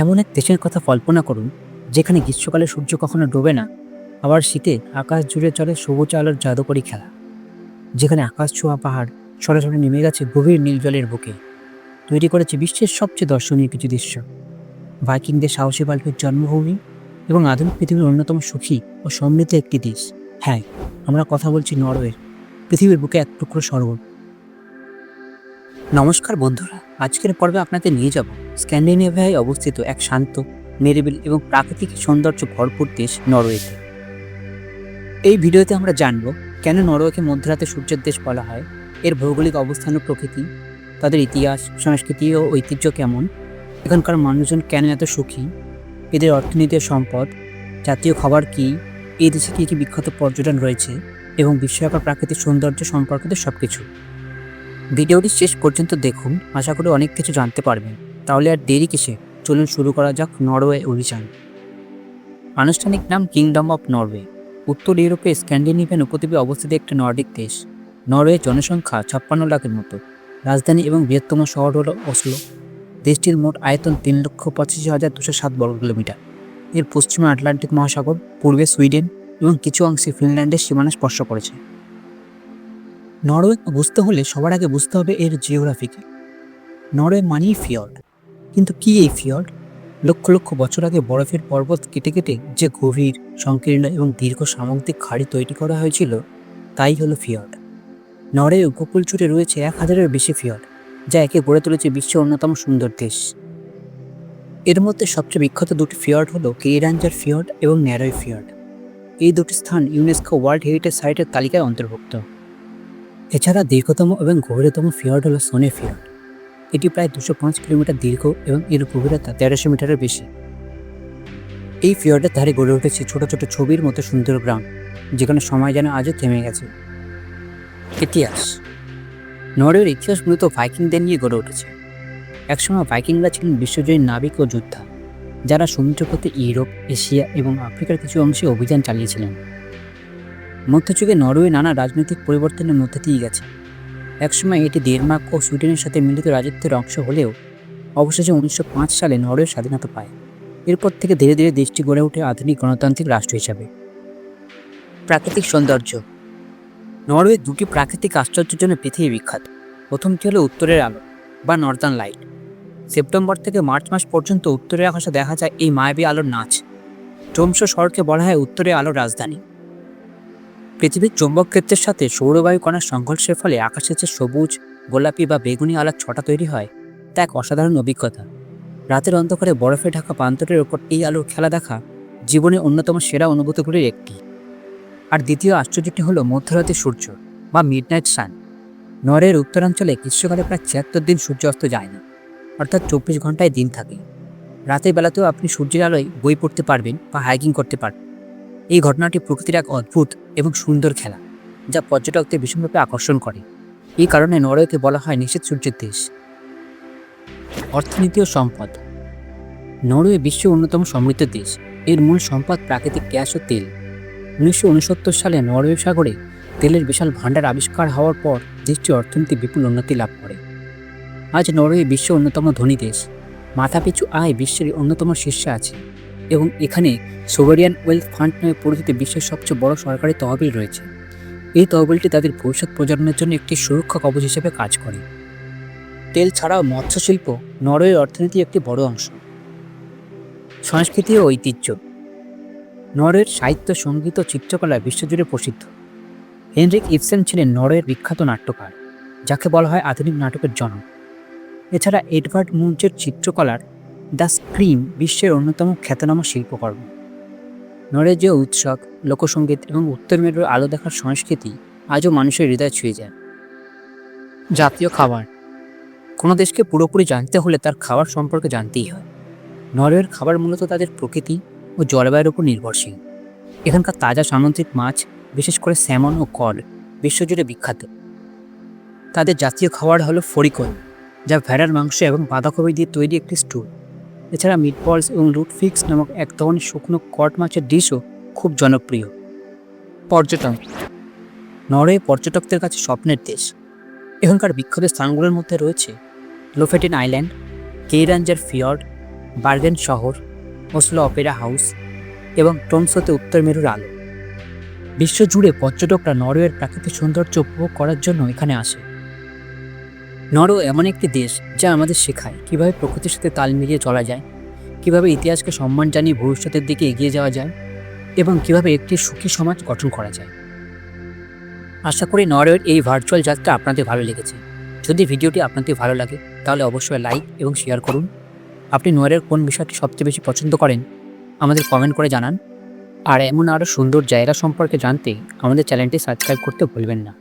এমন এক দেশের কথা কল্পনা করুন, যেখানে গ্রীষ্মকালে সূর্য কখনো ডোবে না, আবার শীতে আকাশ জুড়ে চলে সবুজ আলোর জাদুকরী খেলা, যেখানে আকাশ ছোঁয়া পাহাড় সরাসরি নেমে গেছে গভীর নীল জলের বুকে। তৈরি করেছে বিশ্বের সবচেয়ে দর্শনীয় কিছু দৃশ্য। ভাইকিংদের সাহসী গল্পের জন্মভূমি এবং আধুনিক পৃথিবীর অন্যতম সুখী ও সমৃদ্ধ একটি দেশ। হ্যাঁ আমরা কথা বলছি নরওয়ের, পৃথিবীর বুকে এক টুকরো স্বর্গ। নমস্কার বন্ধুরা, আজকের পর্বে আপনাদের নিয়ে যাব স্ক্যান্ডিনেভিয়ায় অবস্থিত এক শান্ত, নিরিবিল এবং প্রাকৃতিক সৌন্দর্য ভরপুর দেশ নরওয়েতে। এই ভিডিওতে আমরা জানব, কেন নরওয়েকে মধ্যরাতে সূর্যের দেশ বলা হয়, এর ভৌগোলিক অবস্থান ও প্রকৃতি, তাদের ইতিহাস, সংস্কৃতি ও ঐতিহ্য কেমন, এখানকার মানুষজন কেন এত সুখী, এদের অর্থনীতি সম্পদ, জাতীয় খাবার কী, এই দেশে কী কী বিখ্যাত পর্যটন রয়েছে এবং বিস্ময়কর প্রাকৃতিক সৌন্দর্য সম্পর্কিত সব কিছু ভিডিওটি শেষ পর্যন্ত দেখুন, আশা করি অনেক কিছু জানতে পারবেন। তাহলে আর দেরি কিসে? চলুন শুরু করা যাক নরওয়ে অভিযান। আনুষ্ঠানিক নাম কিংডম অফ নরওয়ে উত্তর ইউরোপে স্ক্যান্ডিনেভিয়ান উপদ্বীপে অবস্থিত একটি নর্ডিক দেশ। নরওয়ের জনসংখ্যা ছাপ্পান্ন লাখের মতো। রাজধানী এবং বৃহত্তম শহর হল অসলো দেশটির মোট আয়তন তিন লক্ষ পঁচাশি হাজার দুশো সাত বর্গ কিলোমিটার। এর পশ্চিমে আটলান্টিক মহাসাগর, পূর্বে সুইডেন এবং কিছু অংশে ফিনল্যান্ডের সীমানা স্পর্শ করেছে। নরওয়ে বুঝতে হলে সবার আগে বুঝতে হবে এর জিওগ্রাফিকে নরওয়ে মানেই ফিয়র্ড কিন্তু কি এই ফিয়র্ড? লক্ষ লক্ষ বছর আগে বরফের পর্বত কেটে কেটে যে গভীর, সংকীর্ণ এবং দীর্ঘ সামুদ্রিক খাড়ি তৈরি করা হয়েছিল, তাই হলো ফিয়র্ড। নরওয়ে উপকূল জুড়ে রয়েছে এক হাজারের বেশি ফিয়র্ড, যা একে গড়ে তুলেছে বিশ্বের অন্যতম সুন্দর দেশ। এর মধ্যে সবচেয়ে বিখ্যাত দুটি ফিয়র্ড হলো কেইরাঞ্জার ফিয়র্ড এবং ন্যারোয় ফিয়র্ড। এই দুটি স্থান ইউনেস্কো ওয়ার্ল্ড হেরিটেজ সাইটের তালিকায় অন্তর্ভুক্ত। এছাড়া দীর্ঘতম এবং গভীরতম ফিয়র্ড হলো সোনে ফিয়র্ড। এটি প্রায় দুশো পাঁচ কিলোমিটার দীর্ঘ এবং এর গভীরতা তেরোশো মিটারের বেশি। এই ফিয়র্ডের ধারে গড়ে উঠেছে ছোট ছোট ছবির মতো সুন্দর গ্রাম, যেখানে সময় যেন আজও থেমে গেছে। ইতিহাস। নরওয়ের ইতিহাস মূলত ভাইকিংদের নিয়ে গড়ে উঠেছে। একসময় ভাইকিংরা ছিলেন বিশ্বজয়ী নাবিক ও যোদ্ধা, যারা সমুদ্রপথে ইউরোপ, এশিয়া এবং আফ্রিকার কিছু অংশে অভিযান চালিয়েছিলেন। মধ্যযুগে নরওয়ে নানা রাজনৈতিক পরিবর্তনের মধ্যে দিয়ে গেছে। একসময় এটি ডেনমার্ক ও সুইডেনের সাথে মিলিত রাজত্বের অংশ হলেও অবশেষে উনিশশো পাঁচ সালে নরওয়ে স্বাধীনতা পায়। এরপর থেকে ধীরে ধীরে দেশটি গড়ে ওঠে আধুনিক গণতান্ত্রিক রাষ্ট্র হিসাবে। প্রাকৃতিক সৌন্দর্য। নরওয়ে দুটি প্রাকৃতিক আশ্চর্যের জন্য পৃথিবী বিখ্যাত। প্রথমটি হলো উত্তরের আলো বা নর্দার্ন লাইট সেপ্টেম্বর থেকে মার্চ মাস পর্যন্ত উত্তরের আকাশে দেখা যায় এই মায়াবী আলোর নাচ। চমস শহরকে বলা হয় উত্তরের আলোর রাজধানী। পৃথিবীর চৌম্বক ক্ষেত্রের সাথে সৌরবায়ু কণার সংঘর্ষের ফলে আকাশে যে সবুজ, গোলাপি বা বেগুনি আলোর ছটা তৈরি হয়, তা এক অসাধারণ অভিজ্ঞতা। রাতের অন্ধকারে বরফে ঢাকা প্রান্তরের ওপর এই আলোর খেলা দেখা জীবনের অন্যতম সেরা অনুভূতিগুলির একটি। আর দ্বিতীয় আশ্চর্যটি হলো মধ্যরাতের সূর্য বা মিডনাইট সান নরের উত্তরাঞ্চলে গ্রীষ্মকালে প্রায় ছিয়াত্তর দিন সূর্য অস্ত যায় না, অর্থাৎ চব্বিশ ঘন্টায় দিন থাকে। রাতের বেলাতেও আপনি সূর্যের আলোয় বই পড়তে পারবেন বা হাইকিং করতে পারবেন। এই ঘটনাটি প্রকৃতির এক অদ্ভুত এবং সুন্দর খেলা, যা পর্যটকদের ভীষণভাবে আকর্ষণ করে। এই কারণে নরওয়েকে বলা হয় নিষেধ সূর্যের দেশ। অর্থনীতি ও সম্পদ। নরওয়ে বিশ্বের অন্যতম সমৃদ্ধ দেশ। এর মূল সম্পদ প্রাকৃতিক গ্যাস ও তেল। উনিশশো উনসত্তর সালে নরওয়ে সাগরে তেলের বিশাল ভাণ্ডার আবিষ্কার হওয়ার পর দেশটির অর্থনীতি বিপুল উন্নতি লাভ করে। আজ নরওয়ে বিশ্বের অন্যতম ধনী দেশ। মাথাপিছু আয় বিশ্বের অন্যতম শীর্ষে আছে। এবং এখানে সোভারিয়ান ওয়েলথ ফান্ড নামে পরিচিত বিশ্বের সবচেয়ে বড় সরকারি তহবিল রয়েছে। এই তহবিলটি তাদের ভবিষ্যৎ প্রজন্মের জন্য একটি সুরক্ষা কবচ হিসেবে কাজ করে। তেল ছাড়াও মৎস্য শিল্প নরওয়ের অর্থনীতির একটি বড় অংশ। সংস্কৃতি ও ঐতিহ্য। নরওয়ের সাহিত্য, সংগীত ও চিত্রকলা বিশ্বজুড়ে প্রসিদ্ধ। হেনরিক ইপসেন ছিলেন নরওয়ের বিখ্যাত নাট্যকার, যাকে বলা হয় আধুনিক নাটকের জনক। এছাড়া এডভার্ড মুঞ্চের চিত্রকলার দ্য স্ক্রিম বিশ্বের অন্যতম খ্যাতনামা শিল্পকর্ম। নরেজ উৎসব লোকসঙ্গীত এবং উত্তর মেরুর আলো দেখার সংস্কৃতি আজও মানুষের হৃদয় ছুঁয়ে যায়। জাতীয় খাবার। কোনো দেশকে পুরোপুরি জানতে হলে তার খাবার সম্পর্কে জানতেই হয়। নরওয়ের খাবার মূলত তাদের প্রকৃতি ও জলবায়ুর উপর নির্ভরশীল। এখানকার তাজা সামুদ্রিক মাছ, বিশেষ করে স্যামন ও কড বিশ্বজুড়ে বিখ্যাত। তাদের জাতীয় খাবার হলো ফরিকল, যা ভেড়ার মাংস এবং বাঁধাকপি দিয়ে তৈরি একটি স্টু এছাড়া মিটবলস এবং রুট ফিক্স নামক এক ধরনের শুকনো কট মাছের ডিশও খুব জনপ্রিয়। পর্যটন। নরওয়ে পর্যটকদের কাছে স্বপ্নের দেশ। এখানকার বিখ্যাত স্থানগুলোর মধ্যে রয়েছে Lofoten island Geiranger fjord Bergen শহর ওসলো অপেরা হাউস এবং ট্রমসোতে উত্তর মেরুর আলো। বিশ্বজুড়ে পর্যটকরা নরওয়ের প্রাকৃতিক সৌন্দর্য উপভোগ করার জন্য এখানে আসে। নরওয়ে এমন একটি দেশ যা আমাদের শেখায় কীভাবে প্রকৃতির সাথে তাল মিলিয়ে চলা যায়, কীভাবে ইতিহাসকে সম্মান জানিয়ে ভবিষ্যতের দিকে এগিয়ে যাওয়া যায় এবং কীভাবে একটি সুখী সমাজ গঠন করা যায়। আশা করি নরওয়ের এই ভার্চুয়াল যাত্রা আপনাদের ভালো লেগেছে। যদি ভিডিওটি আপনাদের ভালো লাগে, তাহলে অবশ্যই লাইক এবং শেয়ার করুন। আপনি নরওয়ের কোন বিষয়টি সবচেয়ে বেশি পছন্দ করেন, আমাদের কমেন্ট করে জানান। আর এমন আরও সুন্দর জায়গা সম্পর্কে জানতে আমাদের চ্যানেলটি সাবস্ক্রাইব করতে ভুলবেন না।